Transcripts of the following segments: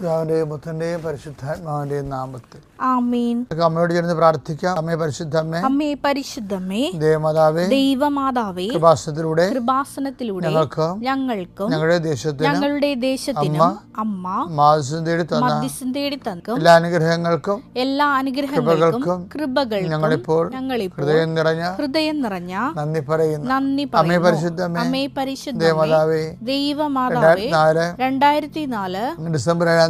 പിതാവിന്റെയും പുത്രന്റെയും പരിശുദ്ധാത്മാവിന്റെയും നാമത്തിൽ. ആമീൻ. അമ്മയോട് ചേർന്ന് പ്രാർത്ഥിക്കാം. അമ്മേ പരിശുദ്ധ അമ്മേ പരിശുദ്ധമ്മേ ദേവമാതാവേ ദൈവമാതാവേ കൃപാസനത്തിലൂടെ കൃപാസനത്തിലൂടെ ഞങ്ങൾക്ക് ഞങ്ങൾക്കും ഞങ്ങളുടെ ദേശത്തിന് ഞങ്ങളുടെ ദേശത്തിനും അമ്മ മാസം തേടി തന്ന മധ്യസ്ഥം തേടി തന്നക്കും എല്ലാ അനുഗ്രഹങ്ങൾക്കും എല്ലാ അനുഗ്രഹങ്ങൾക്കും കൃപകൾക്കും ഞങ്ങളിപ്പോൾ ഞങ്ങളിപ്പോൾ ഹൃദയം നിറഞ്ഞ ഹൃദയം നിറഞ്ഞ നന്ദി പറയുന്നു. നന്ദി അമ്മേ പരിശുദ്ധ അമ്മേ പരിശുദ്ധ ദേവമാതാവേ ദൈവമാതാവേ രണ്ടായിരത്തി നാല് ഡിസംബർ ഏഴാം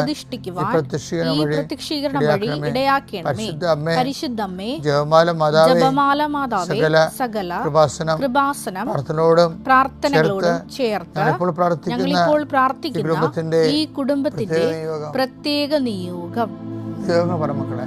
പ്രതിഷ്ഠിക്കുവാൻ പ്രത്യക്ഷീകരണം വഴി ഇടയാക്കണമേ. പരിശുദ്ധമ്മേ ജപമാല മാതാവേ ജപമാല മാതാവേ സകല സകല കൃപാസനം കൃപാസനം പ്രാർത്ഥനയോടും പ്രാർത്ഥനകളോടും ചേർത്ത് ഞങ്ങളിപ്പോൾ പ്രാർത്ഥിക്കുന്ന ഈ കുടുംബത്തിന്റെ പ്രത്യേക നിയോഗം. നിയോഗം. പറ പറമക്കളെ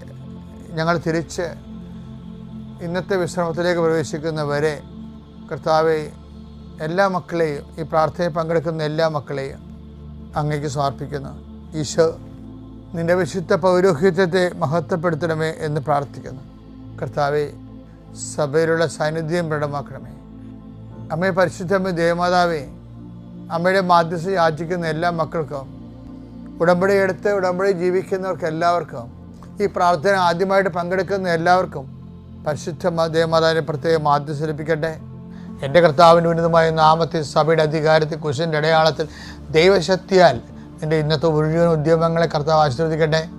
ഞങ്ങൾ തിരിച്ച് ഇന്നത്തെ വിശ്രമത്തിലേക്ക് പ്രവേശിക്കുന്നവരെ കർത്താവെ എല്ലാ മക്കളെയും ഈ പ്രാർത്ഥനയിൽ പങ്കെടുക്കുന്ന എല്ലാ മക്കളെയും അങ്ങേക്ക് സമർപ്പിക്കുന്നു. ഈശോ നിന്റെ വിശുദ്ധ പൗരോഹിത്യത്തെ മഹത്വപ്പെടുത്തണമേ എന്ന് പ്രാർത്ഥിക്കുന്നു. കർത്താവെ സഭയിലുള്ള സാന്നിധ്യം ദൃഢമാക്കണമേ അമ്മയെ പരിശുദ്ധമ്മ ദേവമാതാവേ അമ്മയുടെ മാധ്യസ്ഥ യാചിക്കുന്ന എല്ലാ മക്കൾക്കും ഉടമ്പടി എടുത്ത് ഉടമ്പടി ജീവിക്കുന്നവർക്ക് എല്ലാവർക്കും ഈ പ്രാർത്ഥന ആദ്യമായിട്ട് പങ്കെടുക്കുന്ന എല്ലാവർക്കും പരിശുദ്ധ ദേവമാതാവിനെ പ്രത്യേകം ആദ്യം ലഭിക്കട്ടെ എന്റെ കർത്താവിന്റെ ഉന്നതമായ നാമത്തിൽ സഭയുടെ അധികാരത്തിൽ കുശിന്റെ അടയാളത്തിൽ ദൈവശക്തിയാൽ എന്റെ ഇന്നത്തെ മുഴുവൻ ഉദ്യമങ്ങളെ കർത്താവ് ആശീർവദിക്കട്ടെ.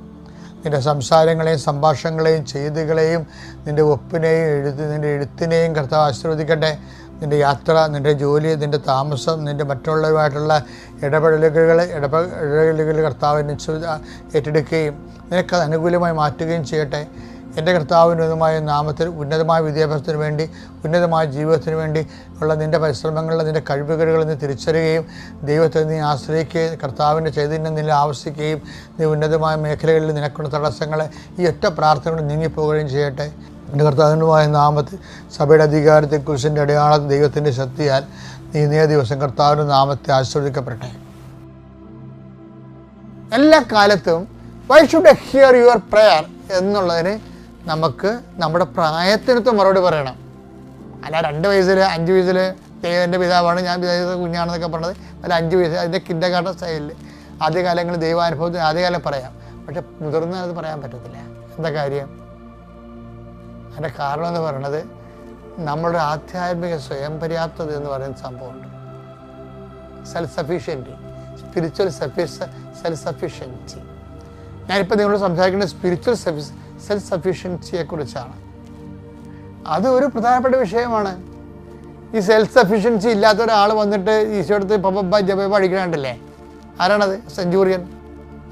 നിന്റെ സംസാരങ്ങളെയും സംഭാഷണങ്ങളെയും ചെയ്തികളെയും നിന്റെ ഒപ്പിനെയും എഴുത്ത് നിന്റെ എഴുത്തിനെയും കർത്താവ് ആശീർവദിക്കട്ടെ. നിന്റെ യാത്ര നിന്റെ ജോലി നിന്റെ താമസം നിന്റെ മറ്റുള്ളവരുമായിട്ടുള്ള ഇടപെടലുകൾ ഇടപെടലുകൾ കർത്താവിനെ ഏറ്റെടുക്കുകയും നിനക്കത് അനുകൂലമായി മാറ്റുകയും ചെയ്യട്ടെ. എന്റെ കർത്താവിനുതമായ നാമത്തിൽ ഉന്നതമായ വിദ്യാഭ്യാസത്തിന് വേണ്ടി ഉന്നതമായ ജീവിതത്തിന് വേണ്ടി ഉള്ള നിന്റെ പരിശ്രമങ്ങളിൽ നിന്റെ കഴിവുകളിൽ നീ തിരിച്ചറിയുകയും ദൈവത്തെ നീ ആശ്രയിക്കുകയും കർത്താവിന്റെ ചൈതന്യം നില ആവശ്യിക്കുകയും നീ ഉന്നതമായ മേഖലകളിൽ നിനക്കുള്ള തടസ്സങ്ങളെ ഈ ഒറ്റ പ്രാർത്ഥനകൾ നീങ്ങിപ്പോവുകയും ചെയ്യട്ടെ. എന്റെ കർത്താവിനുമായ നാമത്തിൽ സഭയുടെ അധികാരത്തെ കുരിശിന്റെ അടയാള ദൈവത്തിന്റെ ശക്തിയാൽ നീ ഇന്നേ ദിവസം കർത്താവിന്റെ നാമത്തെ ആസ്വദിക്കപ്പെടട്ടെ എല്ലാ കാലത്തും why should hear your prayer എന്നുള്ളതിന് നമുക്ക് നമ്മുടെ പ്രായത്തിനൊത്ത് മറുപടി പറയണം. അല്ല രണ്ട് വയസ്സിൽ അഞ്ച് വയസ്സിൽ ദൈവന്റെ പിതാവാണ് ഞാൻ ദൈവത്തെ കുഞ്ഞാണെന്നൊക്കെ പറഞ്ഞത്. അല്ല അഞ്ച് വയസ്സ് അതിന്റെ കിന്റെ കാട്ട സ്റ്റൈലിൽ ആദ്യകാലങ്ങളിൽ ദൈവാനുഭവത്തിൽ ആദ്യകാലം പറയാം. പക്ഷെ മുതിർന്ന അത് പറയാൻ പറ്റത്തില്ല. എന്താ കാര്യം? അതിന്റെ കാരണം എന്ന് പറയുന്നത് നമ്മളുടെ ആധ്യാത്മിക സ്വയം പര്യാപ്തത എന്ന് പറയുന്ന സംഭവമുണ്ട്. Self sufficiently spiritual self sufficiency ഞാനിപ്പോൾ നിങ്ങളോട് സംസാരിക്കുന്നത് സ്പിരിച്വൽ സെൽഫ് സഫീഷ്യൻസിയെ കുറിച്ചാണ് അത് ഒരു പ്രധാനപ്പെട്ട വിഷയമാണ്. ഈ സെൽഫ് സഫീഷ്യൻസി ഇല്ലാത്ത ഒരാൾ വന്നിട്ട് ഈശോ അടുത്ത് പപ്പ ജപ അടിക്കണുണ്ടല്ലേ ആരാണത്? സെഞ്ചൂറിയൻ.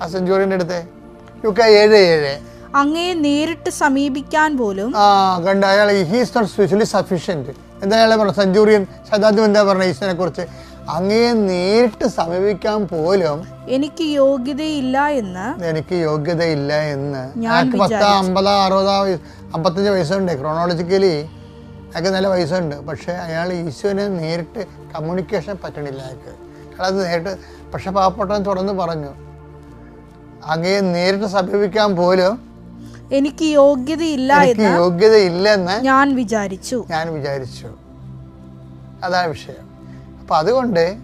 ആ സെഞ്ചൂറിയന്റെ അടുത്ത്. യു കെ ഏഴ് ഏഴ്. അങ്ങയെ നേരിട്ട് സമീപിക്കാൻ പോലും ആ കണ്ട അയാൾ ഹീസ് നോട്ട് സ്പെഷ്യലി സഫീഷ്യന്റ് എന്താ അയാളെ പറഞ്ഞു സെഞ്ചൂറിയൻ ശതാബ്ദം എന്താ പറഞ്ഞ ഈശ്വരനെ കുറിച്ച് അങ്ങയെ നേരിട്ട് സമീപിക്കാൻ പോലും എനിക്ക് യോഗ്യതയില്ല എന്ന് എനിക്ക് യോഗ്യതയില്ല എന്ന്. ഞാൻ പത്ത് അമ്പത് അറുപത് അമ്പത്തഞ്ച് വയസ്സുണ്ട്. ക്രോണോളജിക്കലി അയാൾക്ക് നല്ല വയസ്സുണ്ട്. പക്ഷേ അയാൾ ഈശോനെ നേരിട്ട് കമ്മ്യൂണിക്കേഷൻ പറ്റണില്ല അയാൾക്ക്. അയാളത് നേരിട്ട് പക്ഷെ പാവപ്പെട്ടവൻ തുറന്ന് പറഞ്ഞു അങ്ങയെ നേരിട്ട് സമീപിക്കാൻ പോലും എനിക്ക് യോഗ്യതയില്ല എന്ന് യോഗ്യതയില്ലെന്ന് ഞാൻ വിചാരിച്ചു. ഞാൻ വിചാരിച്ചു. അതാണ് വിഷയം. അപ്പം അതുകൊണ്ട്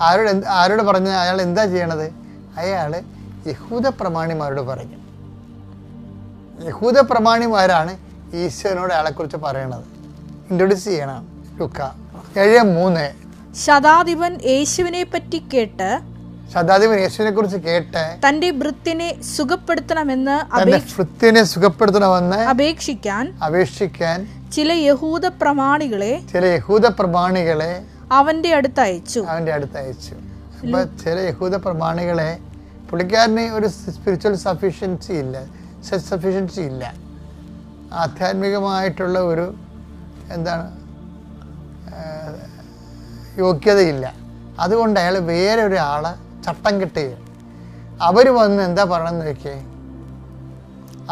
ആരോട് ആരോട് പറഞ്ഞ അയാൾ എന്താ ചെയ്യണത്? അയാൾ യഹൂദ പ്രമാണിമാരോട് പറഞ്ഞു. യഹൂദ പ്രമാണിമാരാണ് ഈശ്വരനോട് അയാളെ കുറിച്ച് പറയണത്. ഇൻട്രൊഡ്യൂസ് ചെയ്യണം. ലുക്ക ഏഴ് മൂന്ന്. ശതാധിപൻ യേശുവിനെ പറ്റി കേട്ട് ശതാധിപൻ യേശുവിനെ കുറിച്ച് കേട്ട്. തന്റെ ഭൃത്യനെ സുഖപ്പെടുത്തണമെന്ന് ഭൃത്യനെ സുഖപ്പെടുത്തണമെന്ന് അപേക്ഷിക്കാൻ അപേക്ഷിക്കാൻ ചില യഹൂദ പ്രമാണികളെ ചില യഹൂദ പ്രമാണികളെ അവന്റെ അടുത്ത് അയച്ചു. അവന്റെ അടുത്ത് അയച്ചു. അപ്പൊ ചില യഹൂദ പ്രമാണികളെ പുള്ളിക്കാരന് ഒരു സ്പിരിച്വൽ സഫീഷ്യൻസി ഇല്ല. സെൽഫ് സഫീഷ്യൻസി ഇല്ല. ആധ്യാത്മികമായിട്ടുള്ള ഒരു എന്താണ് യോഗ്യതയില്ല. അതുകൊണ്ട് അയാൾ വേറെ ഒരാളെ ചട്ടം കിട്ടുകയും അവർ വന്ന് എന്താ പറയണമെന്ന് വെക്കേ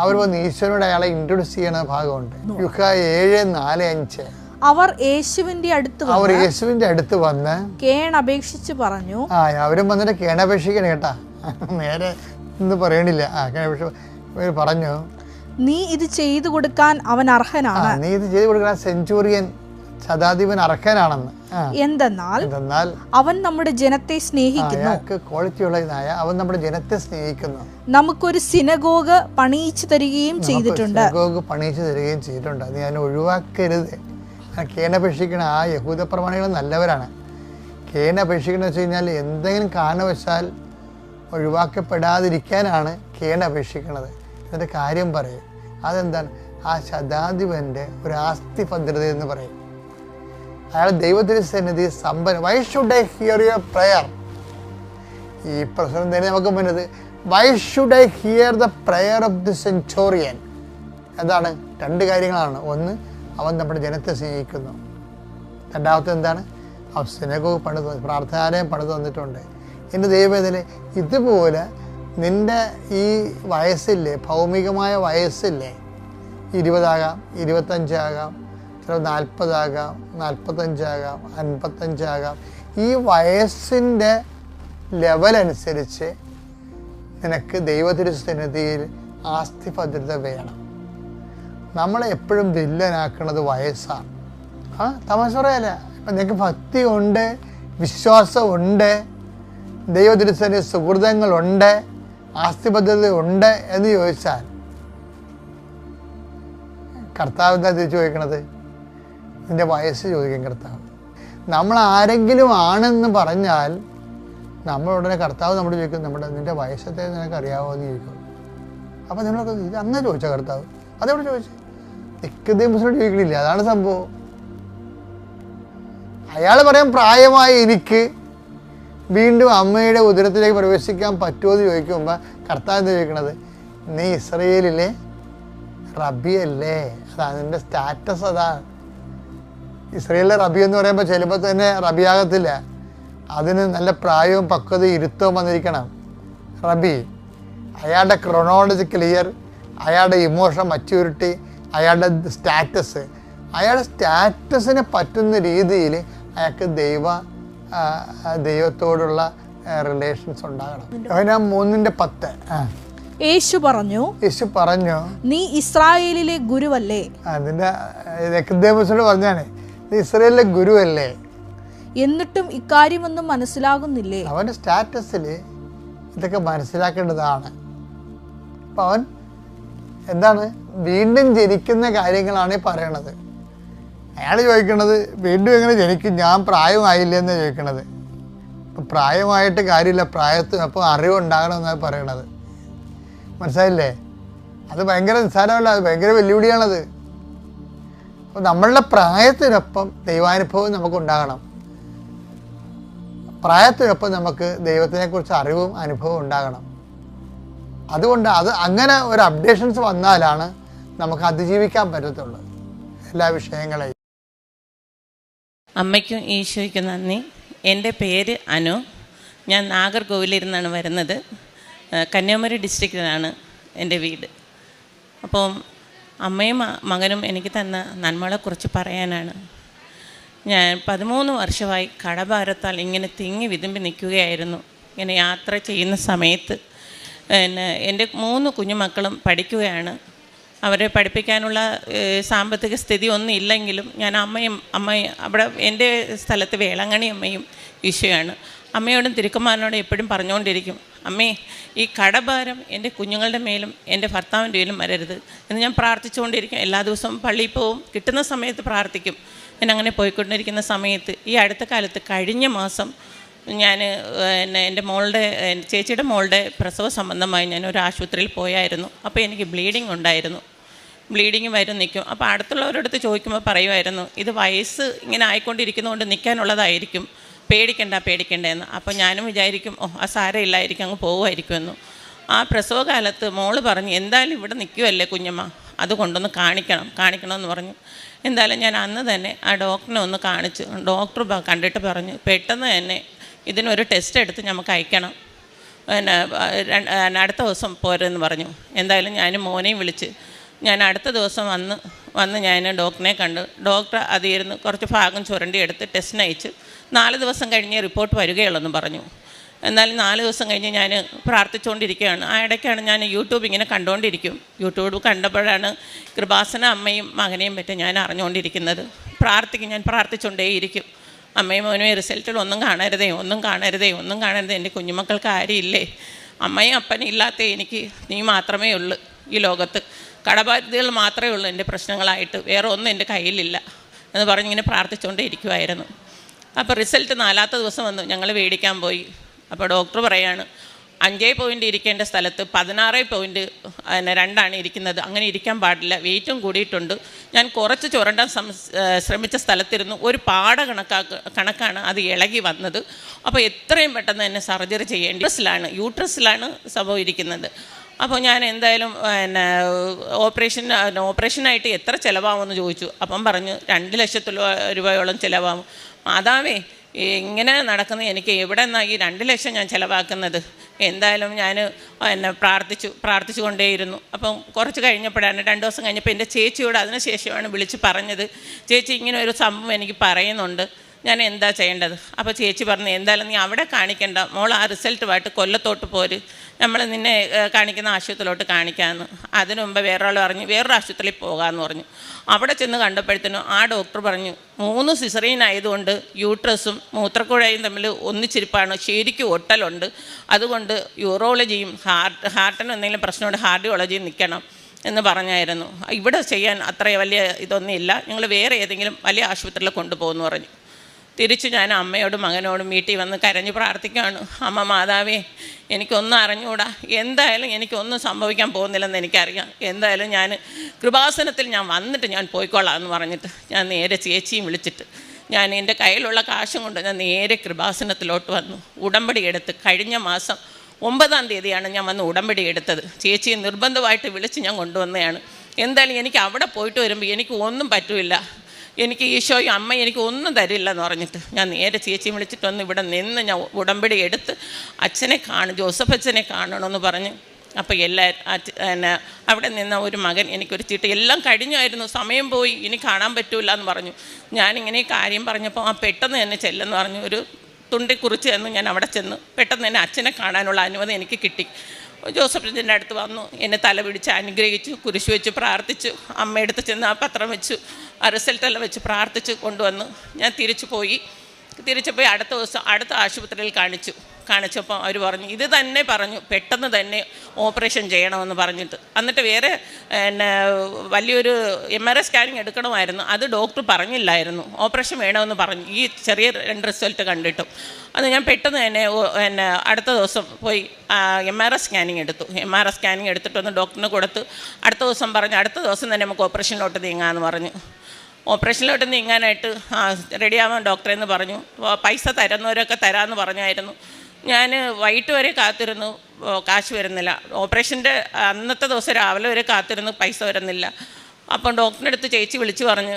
അവർ വന്ന് ഈശ്വരനോട് അയാളെ ഇൻട്രൊഡ്യൂസ് ചെയ്യണ ഭാഗമുണ്ട്. യുഹ ഏഴ് നാല് അഞ്ച്. അവർ യേശുവിന്റെ അടുത്ത് അവർ യേശുവിന്റെ അടുത്ത് വന്ന് കേണപേക്ഷിച്ച് പറഞ്ഞു. ആ അവരും വന്നിട്ട് കേണപേക്ഷിക്കണം കേട്ടാ. നേരെ ഒന്നും പറയണില്ല. ആ കേണപേക്ഷ പറഞ്ഞു. നീ ഇത് ചെയ്തു കൊടുക്കാൻ അവൻ അർഹനാണ്. നീ ഇത് ചെയ്തു കൊടുക്കാൻ സെഞ്ചൂറിയൻ ശതാധിപൻ അർഹനാണെന്ന് എന്തെന്നാൽ എന്തെന്നാൽ അവൻ നമ്മുടെ ജനത്തെ സ്നേഹിക്കുന്നു. അയാൾക്ക് ക്വാളിറ്റി ഉള്ളതിനായ അവൻ നമ്മുടെ ജനത്തെ സ്നേഹിക്കുന്നു. നമുക്കൊരു സിനഗോഗ് പണിയിച്ചു തരികയും ചെയ്തിട്ടുണ്ട്. സിനഗോഗ് പണിയിച്ചു തരികയും ചെയ്തിട്ടുണ്ട്. അത് ഞാൻ ഒഴിവാക്കരുത്. കേണപേക്ഷിക്കുന്ന ആ യഹൂദ പ്രമാണികൾ നല്ലവരാണ്. കേണപേക്ഷിക്കണമെന്ന് വെച്ച് കഴിഞ്ഞാൽ എന്തെങ്കിലും കാരണവശാൽ ഒഴിവാക്കപ്പെടാതിരിക്കാനാണ് കേണപേക്ഷിക്കുന്നത്. എന്നിട്ട് കാര്യം പറയും. അതെന്താണ്? ആ ശതാധിപന്റെ ഒരു ആസ്തി ഭദ്രത എന്ന് പറയും. അയാൾ ദൈവത്തിന് സന്നിധി സമ്പന്നം why should I hear your prayer ഈ പ്രശ്നം തന്നെ നമുക്ക് മുന്നത് why should I hear the prayer of the centurion എന്താണ്? രണ്ട് കാര്യങ്ങളാണ്. ഒന്ന് അവൻ നമ്മുടെ ജനത്തെ സ്നേഹിക്കുന്നു. രണ്ടാമത്തെ എന്താണ്? അവൻ സിനഗോഗ് പണിത് പ്രാർത്ഥനാലയം പണിത് തന്നിട്ടുണ്ട് എന്റെ ദൈവവേദന ഇതുപോലെ നിന്റെ ഈ വയസ്സില്ലേ ഭൗമികമായ വയസ്സില്ലേ ഇരുപതാകാം ഇരുപത്തഞ്ചാകാം ചില നാൽപ്പതാകാം നാൽപ്പത്തഞ്ചാകാം അൻപത്തഞ്ചാകാം. ഈ വയസ്സിന്റെ ലെവലനുസരിച്ച് നിനക്ക് ദൈവതിരുസന്നിധിയിൽ ആസ്തി ഭദ്രത വേണം. നമ്മളെ എപ്പോഴും വില്ലനാക്കുന്നത് വയസ്സാണ്. ആ തമാശ പറയല്ല ഇപ്പം നിനക്ക് ഭക്തി ഉണ്ട് വിശ്വാസമുണ്ട് ദൈവതിരുസന്നിധി സുഹൃതങ്ങളുണ്ട് ഉണ്ട് എന്ന് ചോദിച്ചാൽ കർത്താവ് എന്താ തിരിച്ചു ചോദിക്കണത്? നിന്റെ വയസ്സ് ചോദിക്കും കർത്താവ്. നമ്മൾ ആരെങ്കിലും ആണെന്ന് പറഞ്ഞാൽ നമ്മൾ ഉടനെ കർത്താവ് നമ്മൾ ചോദിക്കും നമ്മുടെ നിന്റെ വയസ്സത്തെ നിനക്ക് അറിയാവോ എന്ന് ചോദിക്കും. അപ്പം നിങ്ങളൊക്കെ ഇത് അന്ന് ചോദിച്ച കർത്താവ്. അതെവിടെ ചോദിച്ചു? നിക്കതേ മുസ്ലിം ചോദിക്കണില്ല. അതാണ് സംഭവം. അയാൾ പറയാൻ പ്രായമായി എനിക്ക് വീണ്ടും അമ്മയുടെ ഉദരത്തിലേക്ക് പ്രവേശിക്കാൻ പറ്റുമോ? എന്ന് ചോദിക്കുമ്പോൾ കർത്താവ് ചോദിക്കണത്? നീ ഇസ്രയേലിലെ റബിയല്ലേ അതാ നിന്റെ സ്റ്റാറ്റസ് അതാണ് ഇസ്രയേലിലെ റബി എന്ന് പറയുമ്പോൾ ചിലപ്പോൾ തന്നെ റബിയാകത്തില്ല അതിന് നല്ല പ്രായവും പക്വതയും ഇരുത്തവും വന്നിരിക്കണം. റബി അയാളുടെ ക്രൊണോളജി ക്ലിയർ അയാളുടെ ഇമോഷൻ മച്യൂരിറ്റി അയാളുടെ സ്റ്റാറ്റസ് അയാളുടെ സ്റ്റാറ്റസിന് പറ്റുന്ന രീതിയിൽ അയാൾക്ക് ദൈവ ദൈവത്തോടുള്ള റിലേഷൻസ് ഉണ്ടാകണം. അവനാ മൂന്നിന്റെ പത്ത്. യേശു പറഞ്ഞു യേശു പറഞ്ഞു നീ ഇസ്രായേലിലെ ഗുരുവല്ലേ? അതിന്റെ പറഞ്ഞാണ് നീ ഇസ്രയേലിലെ ഗുരുവല്ലേ? എന്നിട്ടും ഇക്കാര്യമൊന്നും മനസ്സിലാകുന്നില്ലേ? അവന്റെ സ്റ്റാറ്റസിൽ ഇതൊക്കെ മനസ്സിലാക്കേണ്ടതാണ്. അപ്പം അവൻ എന്താണ്? വീണ്ടും ജനിക്കുന്ന കാര്യങ്ങളാണ് പറയണത്. അയാൾ ചോദിക്കണത് വീണ്ടും എങ്ങനെ ജനിക്കും? ഞാൻ പ്രായമായില്ല? എന്ന് ചോദിക്കണത്. ഇപ്പം പ്രായമായിട്ട് കാര്യമില്ല പ്രായത്തിൽ അപ്പോൾ അറിവുണ്ടാകണം എന്നാണ് പറയണത്. മനസ്സിലായില്ലേ? അത് ഭയങ്കര നിസ്സാരമല്ല അത് ഭയങ്കര വെല്ലുവിളിയാണത്. അപ്പോൾ നമ്മളുടെ പ്രായത്തിനൊപ്പം ദൈവാനുഭവം നമുക്കുണ്ടാകണം. പ്രായത്തിനൊപ്പം നമുക്ക് ദൈവത്തിനെക്കുറിച്ച് അറിവും അനുഭവവും ഉണ്ടാകണം. അതുകൊണ്ട് അത് അങ്ങനെ ഒരു അപ്ഡേഷൻസ് വന്നാലാണ് നമുക്ക് അതിജീവിക്കാൻ പറ്റത്തുള്ളൂ. എല്ലാ വിഷയങ്ങളെയും. അമ്മയ്ക്കും ഈശോയ്ക്കും നന്ദി. എന്റെ പേര് അനു. ഞാൻ നാഗർകോവിലിരുന്നാണ് വരുന്നത്. ഏഹ് കന്യാകുമാരി ഡിസ്ട്രിക്റ്റിലാണ് എന്റെ വീട്. അപ്പം അമ്മയും മകനും എനിക്ക് തന്ന നന്മകളെക്കുറിച്ച് പറയാനാണ്. ഞാൻ പതിമൂന്ന് വർഷമായി കടഭാരത്താൽ ഇങ്ങനെ തിങ്ങി വിതുമ്പി നിൽക്കുകയായിരുന്നു. ഇങ്ങനെ യാത്ര ചെയ്യുന്ന സമയത്ത് പിന്നെ എന്റെ മൂന്ന് കുഞ്ഞുമക്കളും പഠിക്കുകയാണ്. അവരെ പഠിപ്പിക്കാനുള്ള സാമ്പത്തിക സ്ഥിതി ഒന്നും ഇല്ലെങ്കിലും ഞാൻ അമ്മയും അമ്മയും അവിടെ എന്റെ സ്ഥലത്ത് വേളാങ്കണ്ണി അമ്മയും ഈശോയാണ് അമ്മയോടും തിരുക്കുമാരനോടും എപ്പോഴും പറഞ്ഞുകൊണ്ടിരിക്കും അമ്മേ ഈ കടഭാരം എന്റെ കുഞ്ഞുങ്ങളുടെ മേലും എന്റെ ഭർത്താവിന്റെ മേലും വരരുത് എന്ന് ഞാൻ പ്രാർത്ഥിച്ചുകൊണ്ടിരിക്കും. എല്ലാ ദിവസവും പള്ളിയിൽ പോവും. കിട്ടുന്ന സമയത്ത് പ്രാർത്ഥിക്കും. ഞാൻ അങ്ങനെ പോയിക്കൊണ്ടിരിക്കുന്ന സമയത്ത് ഈ അടുത്ത കാലത്ത് കഴിഞ്ഞ മാസം ഞാൻ എന്നെ എന്റെ മോളുടെ ചേച്ചിയുടെ മോളുടെ പ്രസവ സംബന്ധമായി ഞാൻ ഒരു ആശുപത്രിയിൽ പോയായിരുന്നു. അപ്പോൾ എനിക്ക് ബ്ലീഡിങ് ഉണ്ടായിരുന്നു. ബ്ലീഡിങ് വരും നിൽക്കും. അപ്പോൾ അടുത്തുള്ളവരടുത്ത് ചോദിക്കുമ്പോൾ പറയുമായിരുന്നു ഇത് വയസ്സ് ഇങ്ങനെ ആയിക്കൊണ്ടിരിക്കുന്നതുകൊണ്ട് നിൽക്കാനുള്ളതായിരിക്കും. പേടിക്കണ്ട പേടിക്കണ്ടെന്ന് അപ്പോൾ ഞാനും വിചാരിക്കും ഓ ആ സാരമില്ലായിരിക്കും അങ്ങ് പോകുമായിരിക്കുമെന്നു ആ പ്രസവകാലത്ത് മോൾ പറഞ്ഞു എന്തായാലും ഇവിടെ നിൽക്കുമല്ലേ കുഞ്ഞമ്മ? അത് കൊണ്ടൊന്ന് കാണിക്കണം കാണിക്കണമെന്ന് പറഞ്ഞു. എന്തായാലും ഞാൻ അന്ന് തന്നെ ആ ഡോക്ടറിനെ ഒന്ന് കാണിച്ചു. ഡോക്ടർ കണ്ടിട്ട് പറഞ്ഞു പെട്ടെന്ന് തന്നെ ഇതിനൊരു ടെസ്റ്റ് എടുത്ത് നമുക്ക് അയക്കണം. പിന്നെ അടുത്ത ദിവസം പോരെന്ന് പറഞ്ഞു. എന്തായാലും ഞാൻ മോനെയും വിളിച്ച് ഞാൻ അടുത്ത ദിവസം വന്ന് വന്ന് ഞാൻ ഡോക്ടറിനെ കണ്ട്. ഡോക്ടർ അതിരുന്ന് കുറച്ച് ഭാഗം ചുരണ്ടി എടുത്ത് ടെസ്റ്റിന് അയച്ച്. നാല് ദിവസം കഴിഞ്ഞ് റിപ്പോർട്ട് വരികയുള്ളെന്ന് പറഞ്ഞു. എന്നാൽ നാല് ദിവസം കഴിഞ്ഞ് ഞാൻ പ്രാർത്ഥിച്ചുകൊണ്ടിരിക്കുകയാണ് ആ ഇടയ്ക്കാണ് ഞാൻ യൂട്യൂബ് ഇങ്ങനെ കണ്ടുകൊണ്ടിരിക്കും യൂട്യൂബ് കണ്ടപ്പോഴാണ് കൃപാസന അമ്മയും മകനെയും പറ്റി ഞാൻ അറിഞ്ഞുകൊണ്ടിരിക്കുന്നത് പ്രാർത്ഥിക്കും ഞാൻ പ്രാർത്ഥിച്ചുകൊണ്ടേയിരിക്കും അമ്മയും മോനും റിസൾട്ടിൽ ഒന്നും കാണരുതേ ഒന്നും കാണരുതേ ഒന്നും കാണരുതേ. എന്റെ കുഞ്ഞുമക്കൾക്ക് ആരുമില്ലേ അമ്മയും അപ്പനും ഇല്ലാത്ത എനിക്ക് നീ മാത്രമേ ഉള്ളൂ ഈ ലോകത്ത്. കടബാധ്യതകൾ മാത്രമേ ഉള്ളൂ എന്റെ പ്രശ്നങ്ങളായിട്ട്. വേറെ ഒന്നും എന്റെ കയ്യിലില്ല എന്ന് പറഞ്ഞിങ്ങനെ പ്രാർത്ഥിച്ചുകൊണ്ടേ ഇരിക്കുമായിരുന്നു അപ്പോൾ റിസൾട്ട് നാലാമത്തെ ദിവസം വന്നു. ഞങ്ങൾ മേടിക്കാൻ പോയി. അപ്പോൾ ഡോക്ടർ പറയാണ് അഞ്ചേ പോയിന്റ് ഇരിക്കേണ്ട സ്ഥലത്ത് പതിനാറ് പോയിന്റ് പിന്നെ രണ്ടാണ് ഇരിക്കുന്നത്. അങ്ങനെ ഇരിക്കാൻ പാടില്ല. വെയിറ്റും കൂടിയിട്ടുണ്ട്. ഞാൻ കുറച്ച് ചുരണ്ടാൻ ശ്രമിച്ച സ്ഥലത്തിരുന്നു. ഒരു പാട കണക്കാക്ക കണക്കാണ് അത് ഇളകി വന്നത്. അപ്പോൾ എത്രയും പെട്ടെന്ന് തന്നെ സർജറി ചെയ്യേണ്ടി യൂട്രസിലാണ് യൂട്രസിലാണ് സംഭവം ഇരിക്കുന്നത്. അപ്പോൾ ഞാൻ എന്തായാലും പിന്നെ ഓപ്പറേഷൻ ഓപ്പറേഷനായിട്ട് എത്ര ചിലവാകുമെന്ന് ചോദിച്ചു. അപ്പം പറഞ്ഞു രണ്ട് ലക്ഷത്തിലോ രൂപയോളം ചിലവാകും മാതാവേ ഇങ്ങനെ നടക്കുന്ന എനിക്ക് എവിടെ നിന്നാണ് ഈ രണ്ട് ലക്ഷം ഞാൻ ചിലവാക്കുന്നത്? എന്തായാലും ഞാൻ എന്നെ പ്രാർത്ഥിച്ചു പ്രാർത്ഥിച്ചു കൊണ്ടേയിരുന്നു അപ്പം കുറച്ച് കഴിഞ്ഞപ്പോഴാണ് രണ്ട് ദിവസം കഴിഞ്ഞപ്പോൾ എന്റെ ചേച്ചിയോട് അതിനുശേഷമാണ് വിളിച്ച് പറഞ്ഞത്. ചേച്ചി ഇങ്ങനെ ഒരു സംഭവം എനിക്ക് പറയുന്നുണ്ട്. ഞാൻ എന്താ ചെയ്യേണ്ടത്? അപ്പോൾ ചേച്ചി പറഞ്ഞു എന്തായാലും നീ അവിടെ കാണിക്കേണ്ട. മോൾ ആ റിസൾട്ടുമായിട്ട് കൊല്ലത്തോട്ട് പോര്. നമ്മൾ നിന്നെ കാണിക്കുന്ന ആശുപത്രിയിലോട്ട് കാണിക്കാമെന്ന് അതിനു മുമ്പ് വേറൊരാൾ പറഞ്ഞു വേറൊരു ആശുപത്രിയിൽ പോകാമെന്ന് പറഞ്ഞു. അവിടെ ചെന്ന് കണ്ടപ്പോഴത്തേനും ആ ഡോക്ടർ പറഞ്ഞു മൂന്ന് സിസറീൻ ആയതുകൊണ്ട് യൂട്രസും മൂത്രക്കുഴയും തമ്മിൽ ഒന്നിച്ചിരിപ്പാണ്. ശരിക്കും ഒട്ടലുണ്ട്. അതുകൊണ്ട് യൂറോളജിയും ഹാർട്ട് ഹാർട്ടിന് എന്തെങ്കിലും പ്രശ്നമുണ്ട് ഹാർഡിയോളജിയും നിൽക്കണം. എന്ന് പറഞ്ഞായിരുന്നു. ഇവിടെ ചെയ്യാൻ അത്ര വലിയ ഇതൊന്നുമില്ല. ഞങ്ങൾ വേറെ ഏതെങ്കിലും വലിയ ആശുപത്രിയിൽ കൊണ്ടുപോകുമെന്ന് പറഞ്ഞു. തിരിച്ച് ഞാൻ അമ്മയോടും മകനോടും വീട്ടിൽ വന്ന് കരഞ്ഞ് പ്രാർത്ഥിക്കുകയാണ്. അമ്മ മാതാവേ എനിക്കൊന്നും അറിഞ്ഞുകൂടാ എന്തായാലും എനിക്കൊന്നും സംഭവിക്കാൻ പോകുന്നില്ലെന്ന് എനിക്കറിയാം. എന്തായാലും ഞാൻ കൃപാസനത്തിൽ ഞാൻ വന്നിട്ട് ഞാൻ പോയിക്കൊള്ളാം എന്ന് പറഞ്ഞിട്ട് ഞാൻ നേരെ ചേച്ചിയും വിളിച്ചിട്ട് ഞാൻ എന്റെ കയ്യിലുള്ള കാശും കൊണ്ട് ഞാൻ നേരെ കൃപാസനത്തിലോട്ട് വന്നു. ഉടമ്പടി എടുത്ത് കഴിഞ്ഞ മാസം ഒമ്പതാം തീയതിയാണ് ഞാൻ വന്ന് ഉടമ്പടി എടുത്തത്. ചേച്ചിയെ നിർബന്ധമായിട്ട് വിളിച്ച് ഞാൻ കൊണ്ടുവന്നതാണ്. എന്തായാലും എനിക്ക് അവിടെ പോയിട്ട് വരുമ്പോൾ എനിക്ക് ഒന്നും പറ്റില്ല. എനിക്ക് ഈശോയും അമ്മ എനിക്ക് ഒന്നും തരില്ല എന്ന് പറഞ്ഞിട്ട് ഞാൻ നേരെ ചേച്ചി വിളിച്ചിട്ടൊന്ന് ഇവിടെ നിന്ന് ഞാൻ ഉടമ്പടി എടുത്ത് അച്ഛനെ കാണും ജോസഫ് അച്ഛനെ കാണണമെന്ന് പറഞ്ഞ്. അപ്പോൾ എല്ലാ എന്നെ അവിടെ നിന്ന ഒരു മകൻ എനിക്കൊരു ചീട്ട് എല്ലാം കഴിഞ്ഞായിരുന്നു സമയം പോയി ഇനി കാണാൻ പറ്റൂല എന്ന് പറഞ്ഞു. ഞാനിങ്ങനെ കാര്യം പറഞ്ഞപ്പോൾ ആ പെട്ടെന്ന് തന്നെ ചെല്ലെന്ന് പറഞ്ഞു ഒരു തുണ്ടി കുറിച്ച് തന്നു ഞാൻ അവിടെ ചെന്ന് പെട്ടെന്ന് തന്നെ അച്ഛനെ കാണാനുള്ള അനുമതി എനിക്ക് കിട്ടി. ജോസഫ് അച്ഛന്റെ അടുത്ത് വന്നു എന്നെ തല പിടിച്ച് അനുഗ്രഹിച്ചു കുരിശ് വെച്ച് പ്രാർത്ഥിച്ചു അമ്മയെടുത്ത് ചെന്ന് ആ പത്രം വെച്ചു. ആ റിസൾട്ടെല്ലാം വെച്ച് പ്രാർത്ഥിച്ച് കൊണ്ടുവന്നു ഞാൻ തിരിച്ചു പോയി. തിരിച്ചു പോയി അടുത്ത ദിവസം അടുത്ത ആശുപത്രിയിൽ കാണിച്ചു. കാണിച്ചപ്പോൾ അവർ പറഞ്ഞു ഇത് തന്നെ പറഞ്ഞു പെട്ടെന്ന് തന്നെ ഓപ്പറേഷൻ ചെയ്യണമെന്ന് പറഞ്ഞിട്ട്. എന്നിട്ട് വേറെ പിന്നെ വലിയൊരു എം ആർ ഐ സ്കാനിങ് എടുക്കണമായിരുന്നു. അത് ഡോക്ടർ പറഞ്ഞില്ലായിരുന്നു. ഓപ്പറേഷൻ വേണമെന്ന് പറഞ്ഞു. ഈ ചെറിയ രണ്ട് റിസൾട്ട് കണ്ടിട്ടും. അത് ഞാൻ പെട്ടെന്ന് തന്നെ എന്നെ അടുത്ത ദിവസം പോയി എം ആർ ഐ സ്കാനിങ് എടുത്തു. എം ആർ ഐ സ്കാനിങ് എടുത്തിട്ട് ഒന്ന് ഡോക്ടറിന് കൊടുത്ത് അടുത്ത ദിവസം പറഞ്ഞു അടുത്ത ദിവസം തന്നെ നമുക്ക് ഓപ്പറേഷനിലോട്ട് നീങ്ങാമെന്ന് പറഞ്ഞു. ഓപ്പറേഷനിലോട്ട് നീങ്ങാനായിട്ട് റെഡിയാവാൻ ഡോക്ടറെ എന്ന് പറഞ്ഞു. പൈസ തരുന്നവരൊക്കെ തരാമെന്ന് പറഞ്ഞായിരുന്നു. ഞാൻ വൈകിട്ട് വരെ കാത്തിരുന്നു. കാശ് വരുന്നില്ല. ഓപ്പറേഷന്റെ അന്നത്തെ ദിവസം രാവിലെ വരെ കാത്തിരുന്നു പൈസ വരുന്നില്ല. അപ്പം ഡോക്ടറിന്റെ അടുത്ത് ചേച്ചി വിളിച്ച് പറഞ്ഞു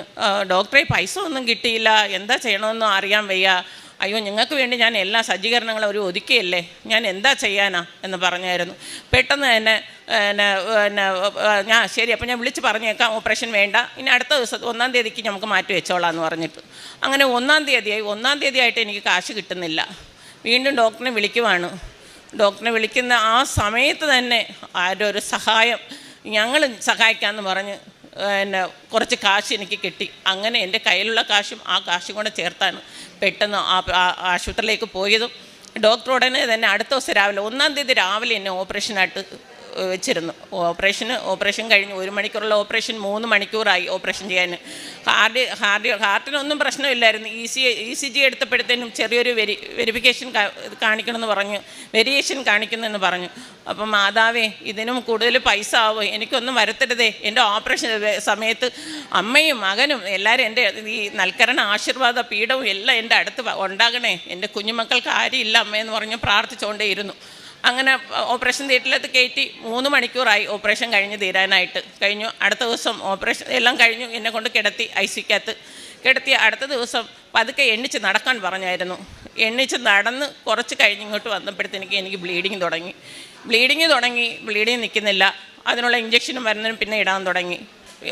ഡോക്ടറെ പൈസ ഒന്നും കിട്ടിയില്ല. എന്താ ചെയ്യണമെന്നും അറിയാൻ വയ്യ. അയ്യോ നിങ്ങൾക്ക് വേണ്ടി ഞാൻ എല്ലാ സജ്ജീകരണങ്ങളും ഒരു ഒതുക്കിയല്ലേ? ഞാൻ എന്താ ചെയ്യാനാ എന്ന് പറഞ്ഞായിരുന്നു. പെട്ടെന്ന് തന്നെ പിന്നെ ഞാൻ ശരി അപ്പോൾ ഞാൻ വിളിച്ച് പറഞ്ഞേക്കാം ഓപ്പറേഷൻ വേണ്ട. ഇനി അടുത്ത ദിവസം ഒന്നാം തീയതിക്ക് നമുക്ക് മാറ്റി വെച്ചോളാം എന്ന് പറഞ്ഞിട്ട്. അങ്ങനെ ഒന്നാം തീയതിയായി ഒന്നാം തീയതി ആയിട്ട് എനിക്ക് കാശ് കിട്ടുന്നില്ല. വീണ്ടും ഡോക്ടറിനെ വിളിക്കുവാണ്. ഡോക്ടറിനെ വിളിക്കുന്ന ആ സമയത്ത് തന്നെ ആരോ ഒരു സഹായം ഞങ്ങൾ സഹായിക്കാമെന്ന് പറഞ്ഞ് പിന്നെ കുറച്ച് കാശ് എനിക്ക് കിട്ടി. അങ്ങനെ എന്റെ കയ്യിലുള്ള കാശും ആ കാശും കൂടെ ചേർത്താണ് പെട്ടെന്ന് ആ ആശുപത്രിയിലേക്ക് പോയതും. ഡോക്ടർ ഉടനെ തന്നെ അടുത്ത ദിവസം രാവിലെ ഒന്നാം തീയതി രാവിലെ എന്നെ ഓപ്പറേഷനായിട്ട് വെച്ചിരുന്നു. ഓപ്പറേഷന് ഓപ്പറേഷൻ കഴിഞ്ഞ് ഒരു മണിക്കൂറുള്ള ഓപ്പറേഷൻ മൂന്ന് മണിക്കൂറായി ഓപ്പറേഷൻ ചെയ്യാൻ. ഹാർഡ് ഹാർഡ് ഹാർട്ടിനൊന്നും പ്രശ്നമില്ലായിരുന്നു. E C E C G എടുത്തപ്പോഴത്തേനും ചെറിയൊരു വെരി വെരിഫിക്കേഷൻ കാണിക്കണമെന്ന് പറഞ്ഞു. വെരിയേഷൻ കാണിക്കുന്നെന്ന് പറഞ്ഞു. അപ്പം മാതാവേ ഇതിനും കൂടുതൽ പൈസ ആവും? എനിക്കൊന്നും വരുത്തരുതേ. എന്റെ ഓപ്പറേഷൻ സമയത്ത് അമ്മയും മകനും എല്ലാവരും എന്റെ ഈ നൽകരണ ആശീർവാദ പീഠവും എല്ലാം എന്റെ അടുത്ത് ഉണ്ടാകണേ. എന്റെ കുഞ്ഞുമക്കൾക്ക് ആരും ഇല്ല അമ്മയെന്ന് പറഞ്ഞ് പ്രാർത്ഥിച്ചുകൊണ്ടേയിരുന്നു. അങ്ങനെ ഓപ്പറേഷൻ തിയേറ്ററിലത്ത് കയറ്റി മൂന്ന് മണിക്കൂറായി ഓപ്പറേഷൻ കഴിഞ്ഞ് തീരാനായിട്ട്. കഴിഞ്ഞു. അടുത്ത ദിവസം ഓപ്പറേഷൻ എല്ലാം കഴിഞ്ഞു. എന്നെ കൊണ്ട് കിടത്തി ഐ സിക്കകത്ത് കിടത്തി അടുത്ത ദിവസം പതുക്കെ എണ്ണിച്ച് നടക്കാൻ പറഞ്ഞായിരുന്നു. എണ്ണിച്ച് നടന്ന് കുറച്ച് കഴിഞ്ഞ് ഇങ്ങോട്ട് വന്നപ്പോഴത്തേക്ക് എനിക്ക് ബ്ലീഡിങ് തുടങ്ങി. ബ്ലീഡിങ് തുടങ്ങി. ബ്ലീഡിങ് നിൽക്കുന്നില്ല. അതിനുള്ള ഇഞ്ചക്ഷനും മരുന്നിനും പിന്നെ ഇടാൻ തുടങ്ങി.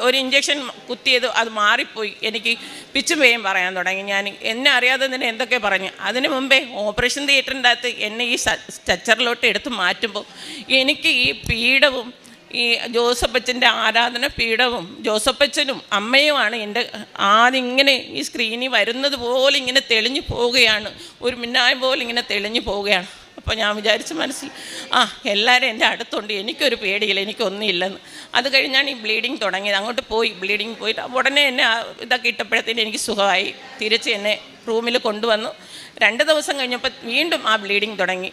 ഒരു ഇഞ്ചക്ഷൻ കുത്തിയത് അത് മാറിപ്പോയി. എനിക്ക് പിച്ചും പേയും പറയാൻ തുടങ്ങി. ഞാൻ എന്നെ അറിയാതെ തന്നെ എന്തൊക്കെ പറഞ്ഞു. അതിന് മുമ്പേ ഓപ്പറേഷൻ തിയേറ്ററിന്റെ അകത്ത് എന്നെ ഈ സ്ട്രക്ചറിലോട്ട് എടുത്ത് മാറ്റുമ്പോൾ എനിക്ക് ഈ പീഡവും ഈ ജോസഫച്ചന്റെ ആരാധന പീഠവും ജോസഫച്ചനും അമ്മയുമാണ് എന്റെ ആദ്യം ഇങ്ങനെ ഈ സ്ക്രീനിൽ വരുന്നത് പോലെ ഇങ്ങനെ തെളിഞ്ഞു പോവുകയാണ്. ഒരു മിന്നായം പോലെ ഇങ്ങനെ തെളിഞ്ഞു പോവുകയാണ്. അപ്പോൾ ഞാൻ വിചാരിച്ച മനസ്സിൽ ആ എല്ലാവരും എന്റെ അടുത്തുണ്ട് എനിക്കൊരു പേടിയില്ല എനിക്കൊന്നുമില്ലെന്ന്. അത് കഴിഞ്ഞാണ് ഈ ബ്ലീഡിങ് തുടങ്ങിയത്. അങ്ങോട്ട് പോയി ബ്ലീഡിങ് പോയിട്ട് ഉടനെ എന്നെ ഇതൊക്കെ ഇട്ടപ്പോഴത്തേന് എനിക്ക് സുഖമായി. തിരിച്ച് എന്നെ റൂമിൽ കൊണ്ടുവന്നു. രണ്ട് ദിവസം കഴിഞ്ഞപ്പോൾ വീണ്ടും ആ ബ്ലീഡിങ് തുടങ്ങി.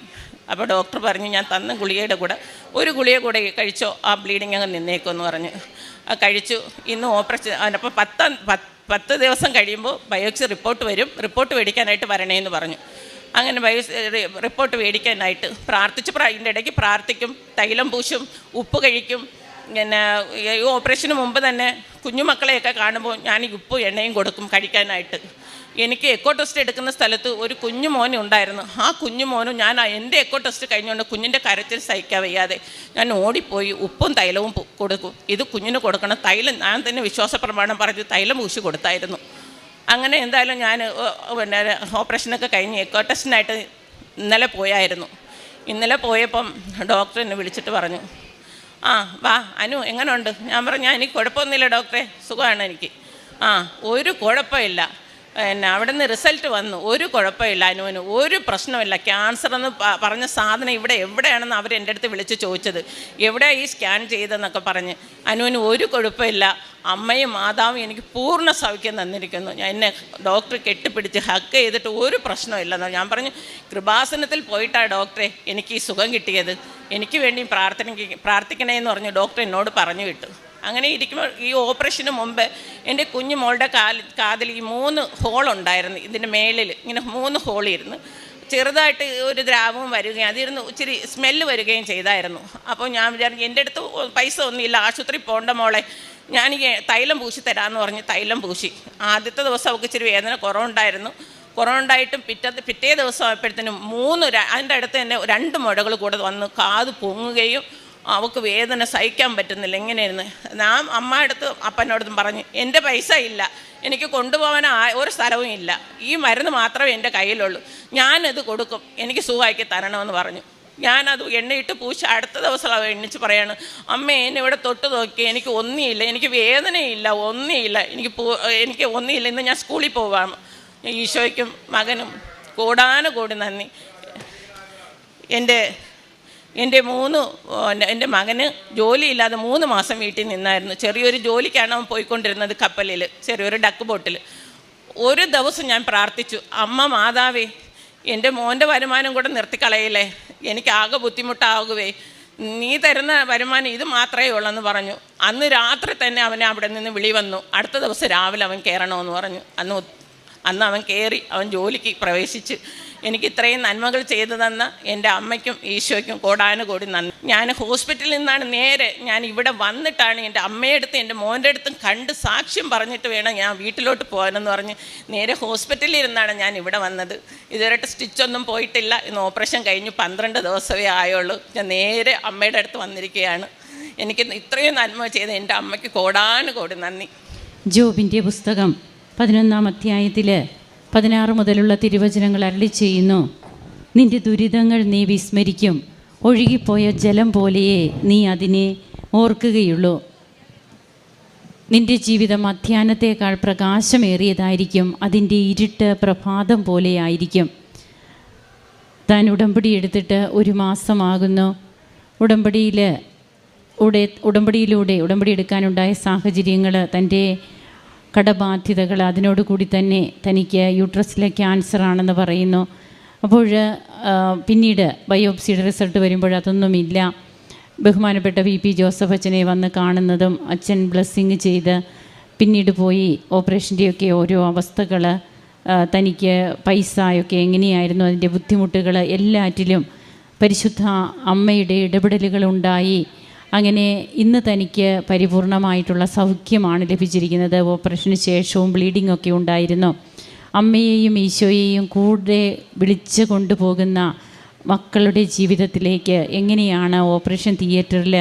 അപ്പോൾ ഡോക്ടർ പറഞ്ഞു ഞാൻ തന്ന ഗുളികയുടെ കൂടെ ഒരു ഗുളിക കൂടെ കഴിച്ചോ ആ ബ്ലീഡിങ് അങ്ങ് നിന്നേക്കുമെന്ന് പറഞ്ഞ്. കഴിച്ചു. ഇന്ന് ഓപ്പറേഷൻ പത്താം പത്ത് പത്ത് ദിവസം കഴിയുമ്പോൾ ബയോപ്സി റിപ്പോർട്ട് വരും. റിപ്പോർട്ട് മേടിക്കാനായിട്ട് വരണേന്ന് പറഞ്ഞു. അങ്ങനെ റിപ്പോർട്ട് മേടിക്കാനായിട്ട് പ്രാർത്ഥിച്ച്. അതിന്റെ ഇടയ്ക്ക് പ്രാർത്ഥിക്കും തൈലം പൂശും ഉപ്പ് കഴിക്കും. പിന്നെ ഈ ഓപ്പറേഷന് മുമ്പ് തന്നെ കുഞ്ഞുമക്കളെയൊക്കെ കാണുമ്പോൾ ഞാൻ ഉപ്പും എണ്ണയും കൊടുക്കും കഴിക്കാനായിട്ട്. എനിക്ക് എക്കോ ടെസ്റ്റ് എടുക്കുന്ന സ്ഥലത്ത് ഒരു കുഞ്ഞു മോനും ഉണ്ടായിരുന്നു. ആ കുഞ്ഞു മോനും ഞാൻ എന്റെ എക്കോ ടെസ്റ്റ് കഴിഞ്ഞുകൊണ്ട് കുഞ്ഞിന്റെ കരച്ചിൽ സഹിക്കാൻ വയ്യാതെ ഞാൻ ഓടിപ്പോയി ഉപ്പും തൈലവും കൊടുക്കും. ഇത് കുഞ്ഞിന് കൊടുക്കണം. തൈലം ഞാൻ തന്നെ വിശ്വാസ പറഞ്ഞ് തൈലം പൂശി കൊടുത്തായിരുന്നു. അങ്ങനെ എന്തായാലും ഞാൻ പിന്നെ ഓപ്പറേഷനൊക്കെ കഴിഞ്ഞ് എക്കോ ടെസ്റ്റിനായിട്ട് ഇന്നലെ പോയായിരുന്നു. ഇന്നലെ പോയപ്പം ഡോക്ടർ എന്നെ വിളിച്ചിട്ട് പറഞ്ഞു ആ വാ അനു എങ്ങനെയുണ്ട് ഞാൻ പറഞ്ഞു ഞാൻ എനിക്ക് കുഴപ്പമൊന്നുമില്ല ഡോക്ടറെ സുഖമാണ് എനിക്ക്. ആ ഒരു കുഴപ്പമില്ല. പിന്നെ അവിടെ നിന്ന് റിസൾട്ട് വന്നു. ഒരു കുഴപ്പമില്ല അനുവിന്. ഒരു പ്രശ്നമില്ല. ക്യാൻസർ എന്ന് പറഞ്ഞ സാധനം ഇവിടെ എവിടെയാണെന്ന് അവർ എന്റെ അടുത്ത് വിളിച്ച് ചോദിച്ചത്. എവിടെയാണ് ഈ സ്കാൻ ചെയ്തതെന്നൊക്കെ പറഞ്ഞ്. അനുവിന് ഒരു കുഴപ്പമില്ല. അമ്മയും മാതാവും എനിക്ക് പൂർണ സൗഖ്യം തന്നിരിക്കുന്നു. ഞാൻ എന്നെ ഡോക്ടർ കെട്ടിപ്പിടിച്ച് ഹക്ക് ചെയ്തിട്ട് ഒരു പ്രശ്നമില്ലെന്ന് ഞാൻ പറഞ്ഞു കൃപാസനത്തിൽ പോയിട്ടാണ് ഡോക്ടറെ എനിക്ക് ഈ സുഖം കിട്ടിയത്. എനിക്ക് വേണ്ടി പ്രാർത്ഥന പ്രാർത്ഥിക്കണേ എന്ന് പറഞ്ഞു ഡോക്ടർ എന്നോട് പറഞ്ഞു വിട്ടു. അങ്ങനെ ഇരിക്കുമ്പോൾ ഈ ഓപ്പറേഷന് മുമ്പ് എന്റെ കുഞ്ഞു മോളുടെ കാലിൽ കാതിൽ ഈ മൂന്ന് ഹോളുണ്ടായിരുന്നു ഇതിന്റെ മേളിൽ. ഇങ്ങനെ മൂന്ന് ഹോളിരുന്നു ചെറുതായിട്ട് ഒരു ദ്രാവകം വരികയും അതിരുന്ന് ഇച്ചിരി സ്മെല്ല് വരികയും ചെയ്തായിരുന്നു. അപ്പോൾ ഞാൻ വിചാരിച്ചു എന്റെ അടുത്ത് പൈസ ഒന്നുമില്ല ആശുപത്രി പോകേണ്ട മോളെ. ഞാൻ ഈ തൈലം പൂശി തരാമെന്ന് പറഞ്ഞ് തൈലം പൂശി. ആദ്യത്തെ ദിവസം അവൾക്ക് ഇച്ചിരി വേദന കുറവുണ്ടായിരുന്നു. കുറവുണ്ടായിട്ടും പിറ്റത്തെ പിറ്റേ ദിവസം ആയപ്പോഴത്തേനും മൂന്ന് അതിന്റെ അടുത്ത് തന്നെ രണ്ട് മുഴകൾ കൂടെ വന്ന് കാത് പൊങ്ങുകയും അവൾക്ക് വേദന സഹിക്കാൻ പറ്റുന്നില്ല. എങ്ങനെയായിരുന്നു? ഞാൻ അമ്മ അടുത്ത് അപ്പനോടത്തും പറഞ്ഞു എന്റെ പൈസ ഇല്ല. എനിക്ക് കൊണ്ടുപോകാൻ ഒരു സ്ഥലവും ഇല്ല. ഈ മരുന്ന് മാത്രമേ എന്റെ കയ്യിലുള്ളൂ. ഞാനത് കൊടുക്കും. എനിക്ക് സുഖമാക്കി തരണമെന്ന് പറഞ്ഞു. ഞാനത് എണ്ണയിട്ട് പൂച്ച അടുത്ത ദിവസം അവ എണ്ണിച്ച് പറയാണ് അമ്മ എന്നെ ഇവിടെ തൊട്ട് നോക്കി എനിക്ക് ഒന്നുമില്ല എനിക്ക് വേദനയില്ല. ഒന്നുമില്ല എനിക്ക് പൂ എനിക്ക് ഒന്നുമില്ല ഇന്ന് ഞാൻ സ്കൂളിൽ പോവാം ഈശോയ്ക്കും മകനും. കൂടാനുകൂടി നന്ദി. എന്റെ എന്റെ മൂന്ന് എന്റെ മകന് ജോലിയില്ലാതെ മൂന്ന് മാസം വീട്ടിൽ നിന്നായിരുന്നു. ചെറിയൊരു ജോലിക്കാണ് അവൻ പോയിക്കൊണ്ടിരുന്നത് കപ്പലിൽ ചെറിയൊരു ഡക്ക് ബോട്ടിൽ ഒരു ദിവസം ഞാൻ പ്രാർത്ഥിച്ചു അമ്മ മാതാവേ എന്റെ മോന്റെ വരുമാനം കൂടെ നിർത്തിക്കളയില്ലേ? എനിക്ക് ആകെ ബുദ്ധിമുട്ടാകുവേ. നീ തരുന്ന വരുമാനം ഇത് മാത്രമേ ഉള്ളെന്ന് പറഞ്ഞു. അന്ന് രാത്രി തന്നെ അവനെ അവിടെ നിന്ന് വിളി വന്നു. അടുത്ത ദിവസം രാവിലെ അവൻ കയറണമെന്ന് പറഞ്ഞു. അന്ന് അന്ന് അവൻ കയറി അവൻ ജോലിക്ക് പ്രവേശിച്ച് എനിക്ക് ഇത്രയും നന്മകൾ ചെയ്തു തന്ന എന്റെ അമ്മയ്ക്കും ഈശോയ്ക്കും കോടാനുകൂടി നന്ദി. ഞാൻ ഹോസ്പിറ്റലിൽ നിന്നാണ് നേരെ ഞാൻ ഇവിടെ വന്നിട്ടാണ് എന്റെ അമ്മയടുത്ത് എന്റെ മോന്റെ അടുത്തും കണ്ട് സാക്ഷ്യം പറഞ്ഞിട്ട് വേണം ഞാൻ വീട്ടിലോട്ട് പോകാനെന്ന് പറഞ്ഞ് നേരെ ഹോസ്പിറ്റലിൽ ഇരുന്നാണ് ഞാൻ ഇവിടെ വന്നത്. ഇതുവരെയായിട്ട് സ്റ്റിച്ചൊന്നും പോയിട്ടില്ല. ഇന്ന് ഓപ്പറേഷൻ കഴിഞ്ഞ് പന്ത്രണ്ട് ദിവസമേ ആയുള്ളൂ. ഞാൻ നേരെ അമ്മയുടെ അടുത്ത് വന്നിരിക്കുകയാണ്. എനിക്ക് ഇത്രയും നന്മ ചെയ്ത് എന്റെ അമ്മയ്ക്ക് കോടാനുകൂടി നന്ദി. ജോബിന്റെ പുസ്തകം പതിനൊന്നാം അധ്യായത്തിൽ പതിനാറ് മുതലുള്ള തിരുവചനങ്ങൾ അരളി ചെയ്യുന്നു. നിന്റെ ദുരിതങ്ങൾ നീ വിസ്മരിക്കും. ഒഴുകിപ്പോയ ജലം പോലെയേ നീ അതിനെ ഓർക്കുകയുള്ളൂ. നിന്റെ ജീവിതം അധ്യാനത്തേക്കാൾ പ്രകാശമേറിയതായിരിക്കും. അതിന്റെ ഇരുട്ട് പ്രഭാതം പോലെയായിരിക്കും താൻ ഉടമ്പടി എടുത്തിട്ട് ഒരു മാസമാകുന്നു. ഉടമ്പടിയിൽ ഉടെ ഉടമ്പടിയിലൂടെ ഉടമ്പടി എടുക്കാനുണ്ടായ സാഹചര്യങ്ങൾ തന്റെ കടബാധ്യതകൾ അതിനോടുകൂടി തന്നെ തനിക്ക് യൂട്രസിലെ ക്യാൻസർ ആണെന്ന് പറയുന്നു. അപ്പോൾ പിന്നീട് ബയോപ്സിയുടെ റിസൾട്ട് വരുമ്പോൾ അതൊന്നുമില്ല. ബഹുമാനപ്പെട്ട വി പി ജോസഫ് അച്ഛനെ വന്ന് കാണുന്നതും അച്ഛൻ ബ്ലെസ്സിങ് ചെയ്ത് പിന്നീട് പോയി ഓപ്പറേഷന്റെയൊക്കെ ഓരോ അവസ്ഥകൾ തനിക്ക് പൈസയൊക്കെ എങ്ങനെയായിരുന്നു അതിന്റെ ബുദ്ധിമുട്ടുകൾ എല്ലാറ്റിലും പരിശുദ്ധ അമ്മയുടെ ഇടപെടലുകളുണ്ടായി. അങ്ങനെ ഇന്ന് തനിക്ക് പരിപൂർണമായിട്ടുള്ള സൗഖ്യമാണ് ലഭിച്ചിരിക്കുന്നത്. ഓപ്പറേഷന് ശേഷവും ബ്ലീഡിംഗ് ഒക്കെ ഉണ്ടായിരുന്നു. അമ്മയെയും ഈശോയെയും കൂടെ വിളിച്ച് കൊണ്ടുപോകുന്ന മക്കളുടെ ജീവിതത്തിലേക്ക് എങ്ങനെയാണ് ഓപ്പറേഷൻ തിയേറ്ററിൽ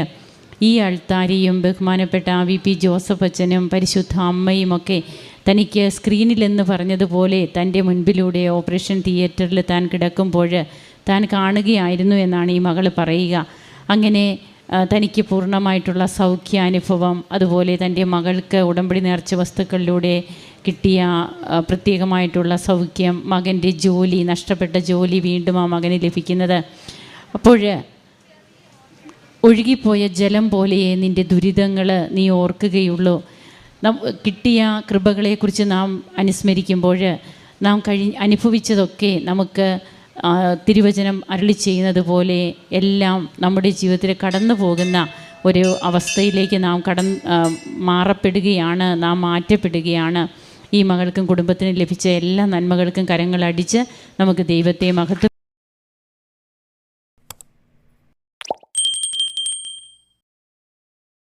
ഈ അൾത്താരിയും ബഹുമാനപ്പെട്ട വി പി ജോസഫ് അച്ഛനും പരിശുദ്ധ അമ്മയും ഒക്കെ തനിക്ക് സ്ക്രീനിലെന്ന് പറഞ്ഞതുപോലെ തന്റെ മുൻപിലൂടെ ഓപ്പറേഷൻ തിയേറ്ററിൽ താൻ കിടക്കുമ്പോൾ താൻ കാണുകയായിരുന്നു എന്നാണ് ഈ മകൾ പറയുക. അങ്ങനെ തനിക്ക് പൂർണമായിട്ടുള്ള സൗഖ്യാനുഭവം അതുപോലെ തന്റെ മകൾക്ക് ഉടമ്പടി നേർച്ച വസ്തുക്കളിലൂടെ കിട്ടിയ പ്രത്യേകമായിട്ടുള്ള സൗഖ്യം മകന്റെ ജോലി നഷ്ടപ്പെട്ട ജോലി വീണ്ടും ആ മകന് ലഭിക്കുന്നത്. അപ്പോൾ ഒഴുകിപ്പോയ ജലം പോലെയേ നിന്റെ ദുരിതങ്ങൾ നീ ഓർക്കുകയുള്ളൂ. കിട്ടിയ കൃപകളെക്കുറിച്ച് നാം അനുസ്മരിക്കുമ്പോൾ നാം കഴി അനുഭവിച്ചതൊക്കെ നമുക്ക് തിരുവചനം അരളി ചെയ്യുന്നത് പോലെ എല്ലാം നമ്മുടെ ജീവിതത്തിൽ കടന്നു പോകുന്ന ഒരു അവസ്ഥയിലേക്ക് നാം കട മാറപ്പെടുകയാണ് നാം മാറ്റപ്പെടുകയാണ്. ഈ മകൾക്കും കുടുംബത്തിനും ലഭിച്ച എല്ലാ നന്മകൾക്കും കരങ്ങളടിച്ച് നമുക്ക് ദൈവത്തെ മഹത്വ